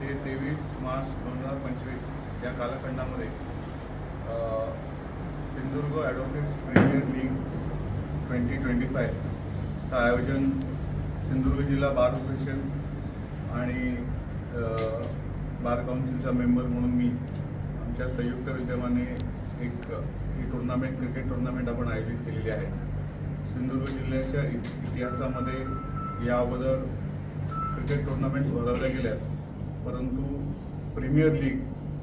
ते तेवीस मार्च दोन हजार पंचवीस या कालखंडामध्ये Sindhudurg advocates premier league twenty twenty फायचं आयोजन सिंधुदुर्ग जिल्हा बार असोसिएशन आणि बार काउन्सिलचा मेंबर म्हणून मी आमच्या संयुक्त विद्यमाने एक ही टुर्नामेंट क्रिकेट टुर्नामेंट आपण आयोजित केलेली आहे. सिंधुदुर्ग जिल्ह्याच्या इतिहासामध्ये या अगोदर क्रिकेट टुर्नामेंट्स भरवल्या गेल्या. परंतु प्रीमियर लीग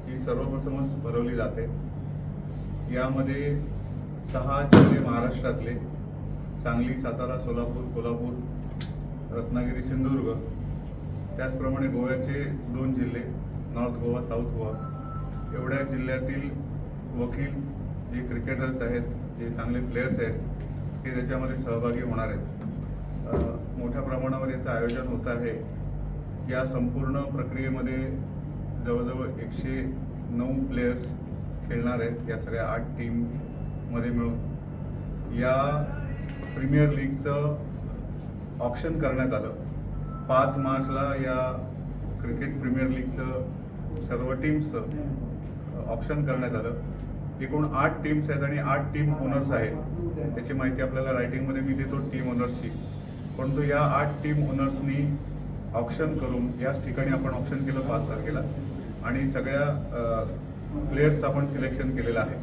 ही सर्वप्रथमच भरवली जाते. यामध्ये सहा जिल्हे महाराष्ट्रातले सांगली सातारा सोलापूर कोल्हापूर रत्नागिरी सिंधुदुर्ग त्याचप्रमाणे गोव्याचे दोन जिल्हे नॉर्थ गोवा साऊथ गोवा. एवढ्या जिल्ह्यातील वकील जे क्रिकेटर्स आहेत जे चांगले प्लेयर्स आहेत ते त्याच्यामध्ये सहभागी होणार आहेत. मोठ्या प्रमाणावर याचं आयोजन होत आहे. या संपूर्ण प्रक्रियेमध्ये जवळजवळ एकशे नऊ प्लेयर्स खेळणार आहेत या सगळ्या आठ टीममध्ये मिळून. या प्रीमियर लीगचं ऑप्शन करण्यात आलं. पाच मार्चला या क्रिकेट प्रीमियर लीगचं सर्व टीम्सचं ऑप्शन करण्यात आलं. एकूण आठ टीम्स आहेत आणि आठ टीम ओनर्स आहेत. त्याची माहिती आपल्याला रायटिंगमध्ये मी देतो टीम ओनर्सची परंतु या आठ टीम ओनर्सनी ऑप्शन करून याच ठिकाणी आपण ऑप्शन केलं पाच तारखेला. आणि सगळ्या प्लेयर्सचं आपण सिलेक्शन केलेलं आहे.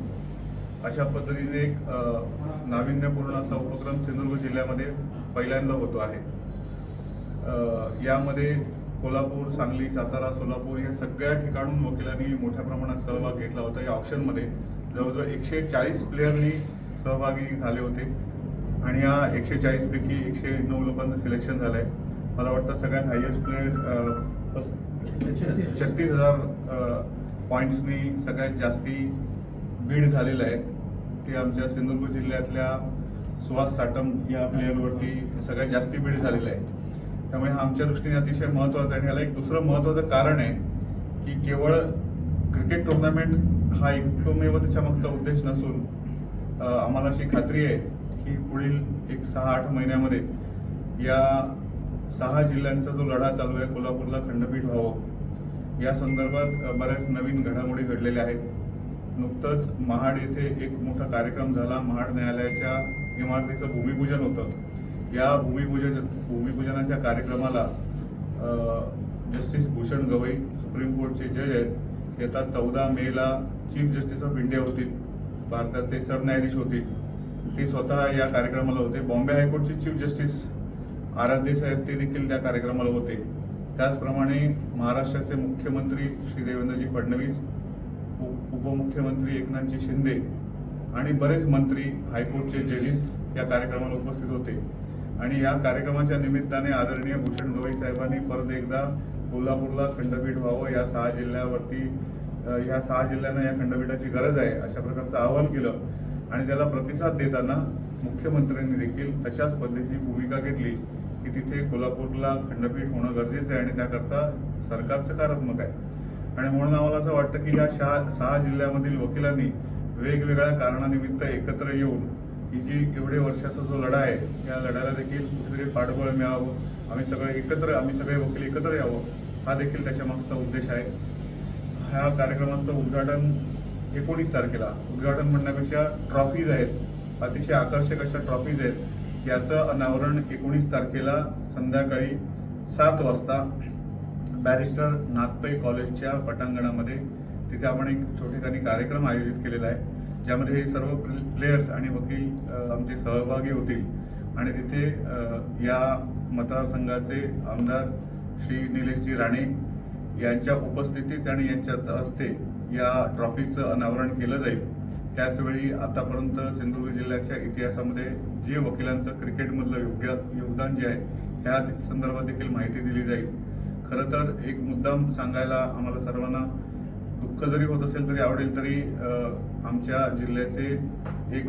अशा पद्धतीने एक नाविन्यपूर्ण असा उपक्रम सिंधुदुर्ग जिल्ह्यामध्ये पहिल्यांदा होतो आहे. यामध्ये कोल्हापूर सांगली सातारा सोलापूर या सगळ्या ठिकाणून वकिलांनी मोठ्या प्रमाणात सहभाग घेतला होता. या ऑप्शनमध्ये जवळजवळ एकशे चाळीस प्लेयरनी सहभागी झाले होते. आणि या एकशे चाळीसपैकी एकशे नऊ लोकांचं सिलेक्शन झालं आहे मला वाटतं सगळ्यात हायेस्ट प्लेयर छत्तीस. हजार पॉईंट्सनी सगळ्यात जास्ती बीड झालेलं आहे. ते आमच्या सिंधुदुर्ग जिल्ह्यातल्या सुहास साटम या प्लेअरवरती सगळ्यात जास्ती बीड झालेलं आहे. त्यामुळे हा आमच्या दृष्टीने अतिशय महत्त्वाचं आहे आणि ह्याला एक दुसरं महत्त्वाचं कारण आहे की केवळ क्रिकेट टुर्नामेंट हा एकमेव त्याच्या मागचा उद्देश नसून आम्हाला अशी खात्री आहे की पुढील एक सहा आठ महिन्यामध्ये या सहा जिल्ह्यांचा जो लढा चालू आहे कोल्हापूरला खंडपीठ व्हावं. या संदर्भात बऱ्याच नवीन घडामोडी घडलेल्या आहेत. नुकतंच महाड येथे एक मोठा कार्यक्रम झाला. महाड न्यायालयाच्या इमारतीचं भूमिपूजन होतं. या भूमिपूजन भूमिपूजनाच्या कार्यक्रमाला जस्टिस भूषण गवई सुप्रीम कोर्टचे जज आहेत. येतात चौदा मेला चीफ जस्टिस ऑफ इंडिया होतील. भारताचे सरन्यायाधीश होतील. ते स्वतः या कार्यक्रमाला होते. बॉम्बे हायकोर्टचे चीफ जस्टिस आराध्य साहेब ते देखील त्या कार्यक्रमाला होते. त्याचप्रमाणे महाराष्ट्राचे मुख्यमंत्री श्री देवेंद्रजी फडणवीस उपमुख्यमंत्री एकनाथजी शिंदे आणि बरेच मंत्री हायकोर्टचे जजेस या कार्यक्रमाला उपस्थित होते. आणि या कार्यक्रमाच्या निमित्ताने आदरणीय भूषण गवई साहेबांनी परत एकदा कोल्हापूरला खंडपीठ व्हावं या सहा जिल्ह्यावरती ह्या सहा जिल्ह्यांना या खंडपीठाची गरज आहे अशा प्रकारचं आवाहन केलं. आणि त्याला प्रतिसाद देताना मुख्यमंत्र्यांनी देखील तशाच पद्धतीची भूमिका घेतली. की तिथे कोल्हापूरला खंडपीठ होणं गरजेचं आहे आणि त्याकरता सरकार सकारात्मक आहे. आणि म्हणून आम्हाला असं वाटतं की या शहा सहा जिल्ह्यामधील वकिलांनी वेगवेगळ्या कारणानिमित्त एकत्र येऊन ही जी एवढे वर्षाचा जो लढा आहे या लढ्याला देखील कुठेतरी पाठबळ मिळावं. आम्ही सगळे एकत्र आम्ही सगळे वकील एकत्र यावं हा देखील त्याच्या मागचा उद्देश आहे. ह्या कार्यक्रमाचं उद्घाटन एकोणीस तारखेला उद्घाटन म्हणण्यापेक्षा ट्रॉफीज आहेत. अतिशय आकर्षक अशा ट्रॉफीज आहेत. याचं अनावरण एकोणीस तारखेला संध्याकाळी सात वाजता बॅरिस्टर नागपे कॉलेजच्या पटांगणामध्ये. तिथे आपण एक छोटेखानी कार्यक्रम आयोजित केलेला आहे ज्यामध्ये हे सर्व प्लेयर्स आणि वकील आमचे सहभागी होतील. आणि तिथे या मतदारसंघाचे आमदार श्री निलेशजी राणे यांच्या उपस्थितीत आणि यांच्यात हस्ते या ट्रॉफीचं अनावरण केलं जाईल. त्याचवेळी आतापर्यंत सिंधुदुर्ग जिल्ह्याच्या इतिहासामध्ये जे वकिलांचं क्रिकेटमधलं योग्य योगदान जे आहे त्या संदर्भात देखील माहिती दिली जाईल. खरं तर एक मुद्दाम सांगायला आम्हाला सर्वांना दुःख जरी होत असेल तरी आवडेल तरी आमच्या जिल्ह्याचे एक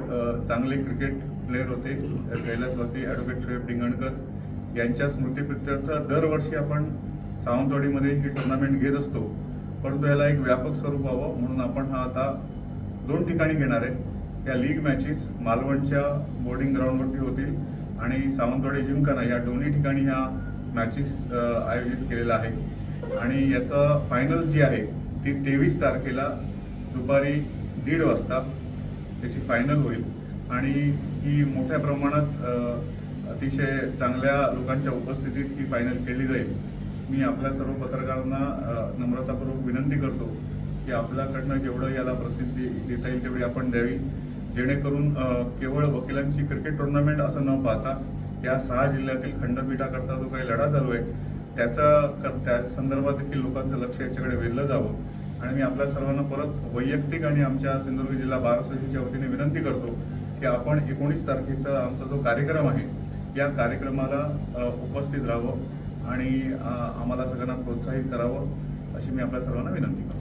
चांगले क्रिकेट प्लेअर होते कैलासवासी ॲडव्होकेट शोएब डिंगणकर. यांच्या स्मृतीप्रित्यर्थ दरवर्षी आपण सावंतवाडीमध्ये ही टुर्नामेंट घेत असतो. परंतु याला एक व्यापक स्वरूप व्हावं म्हणून आपण हा आता दोन ठिकाणी घेणार आहे. या लीग मॅचेस मालवणच्या बोर्डिंग ग्राउंडवरती होतील आणि सावंतवाडी जिमखाना या दोन्ही ठिकाणी ह्या मॅचेस आयोजित केलेल्या आहे आणि याचं फायनल जी आहे ती तेवीस तारखेला दुपारी दीड वाजता त्याची फायनल होईल. आणि ही मोठ्या प्रमाणात अतिशय चांगल्या लोकांच्या उपस्थितीत ही फायनल केली जाईल. मी आपल्या सर्व पत्रकारांना नम्रतापूर्वक विनंती करतो की आपल्याकडनं जेवढं याला प्रसिद्धी देता येईल तेवढी आपण द्यावी. जेणेकरून केवळ वकिलांची क्रिकेट टुर्नामेंट असं न पाहता या सहा जिल्ह्यातील खंडपीठाकरता जो काही लढा चालू आहे त्याचा त्या संदर्भात देखील लोकांचं लक्ष याच्याकडे वेधलं जावं. आणि मी आपल्या सर्वांना परत वैयक्तिक आणि आमच्या सिंधुदुर्ग जिल्हा बार असोसिएशनच्या वतीने विनंती करतो की आपण एकोणीस तारखेचा आमचा जो कार्यक्रम आहे या कार्यक्रमाला उपस्थित राहावं आणि आम्हाला सगळ्यांना प्रोत्साहित करावं अशी मी आपल्या सर्वांना विनंती करतो.